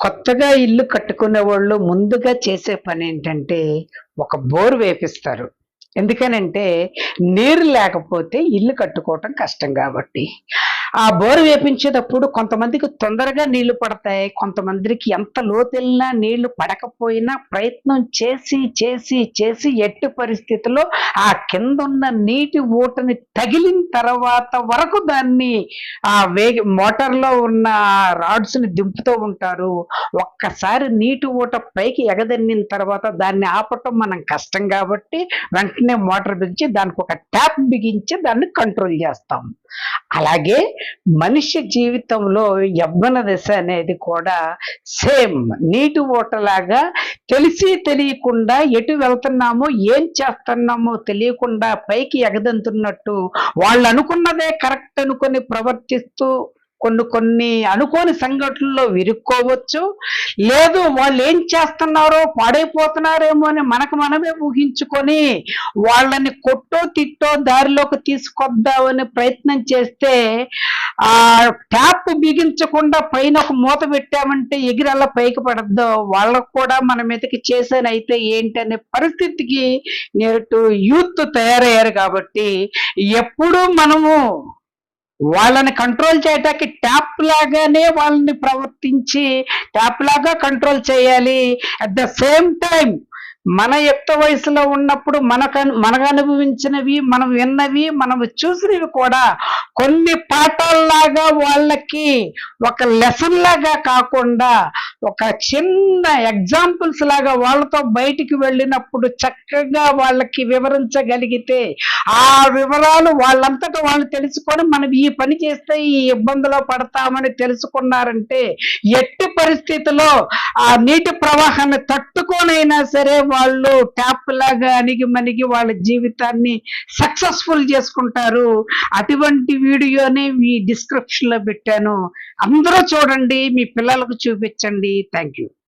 కొత్తగా ఇల్లు కట్టుకునే వాళ్ళు ముందుగా చేసే పని ఏంటంటే ఒక బోర్ వేపిస్తారు. ఎందుకనంటే నీరు లేకపోతే ఇల్లు కట్టుకోవటం కష్టం కాబట్టి. ఆ బోరు వేపించేటప్పుడు కొంతమందికి తొందరగా నీళ్ళు పడతాయి. కొంతమందికి ఎంత లోతెళ్ళినా నీళ్ళు పడకపోయినా ప్రయత్నం చేసి చేసి చేసి ఎట్టి పరిస్థితిలో ఆ కింద ఉన్న నీటి ఊటని తగిలిన తర్వాత వరకు దాన్ని ఆ వేగి మోటార్లో ఉన్న రాడ్స్ని దింపుతూ ఉంటారు. ఒక్కసారి నీటి ఊట పైకి ఎగదన్నిన తర్వాత దాన్ని ఆపటం మనం కష్టం కాబట్టి వెంటనే మోటార్ బిగించి దానికి ఒక ట్యాప్ బిగించి దాన్ని కంట్రోల్ చేస్తాం. అలాగే మనిషి జీవితంలో యవ్వన దశ అనేది కూడా సేమ్. నీటి ఓటలాగా తెలిసి తెలియకుండా ఎటు వెళ్తున్నామో ఏం చేస్తున్నామో తెలియకుండా పైకి ఎగదంతున్నట్టు వాళ్ళు అనుకున్నదే కరెక్ట్ అనుకొని ప్రవర్తిస్తూ కొన్ని కొన్ని అనుకోని సంఘటనల్లో విరుక్కోవచ్చు. లేదు వాళ్ళు ఏం చేస్తున్నారో పాడైపోతున్నారేమో అని మనకు మనమే ఊహించుకొని వాళ్ళని కొట్టో తిట్టో దారిలోకి తీసుకొద్దామని ప్రయత్నం చేస్తే ఆ ట్యాప్ బిగించకుండా పైన ఒక మూత పెట్టామంటే ఎగిరల్లా పైకి పడద్దు. వాళ్ళకు కూడా మన మీదకి చేసానైతే ఏంటి అనే పరిస్థితికి నేటు యూత్ తయారయ్యారు కాబట్టి ఎప్పుడూ మనము వాళ్ళని కంట్రోల్ చేయటానికి ట్యాప్ లాగానే వాళ్ళని ప్రవర్తించి ట్యాప్ లాగా కంట్రోల్ చేయాలి. అట్ ద సేమ్ టైం మన యుక్త వయసులో ఉన్నప్పుడు మనకు మనకు అనుభవించినవి మనం విన్నవి మనం చూసినవి కూడా కొన్ని పాఠాల్లాగా వాళ్ళకి ఒక లెసన్ లాగా కాకుండా ఒక చిన్న ఎగ్జాంపుల్స్ లాగా వాళ్ళతో బయటికి వెళ్ళినప్పుడు చక్కగా వాళ్ళకి వివరించగలిగితే ఆ వివరాలు వాళ్ళంతటా వాళ్ళు తెలుసుకొని మనం ఈ పని చేస్తే ఈ ఇబ్బందిలో పడతామని తెలుసుకున్నారంటే ఎట్టి పరిస్థితిలో ఆ నీటి ప్రవాహాన్ని తట్టుకోనైనా సరే వాళ్ళు ట్యాప్ లాగా అణిగి మణిగి వాళ్ళ జీవితాన్ని సక్సెస్ఫుల్ చేసుకుంటారు. అటువంటి వీడియోని మీ డిస్క్రిప్షన్లో పెట్టాను. అందరూ చూడండి మీ పిల్లలకు చూపించండి. Thank you.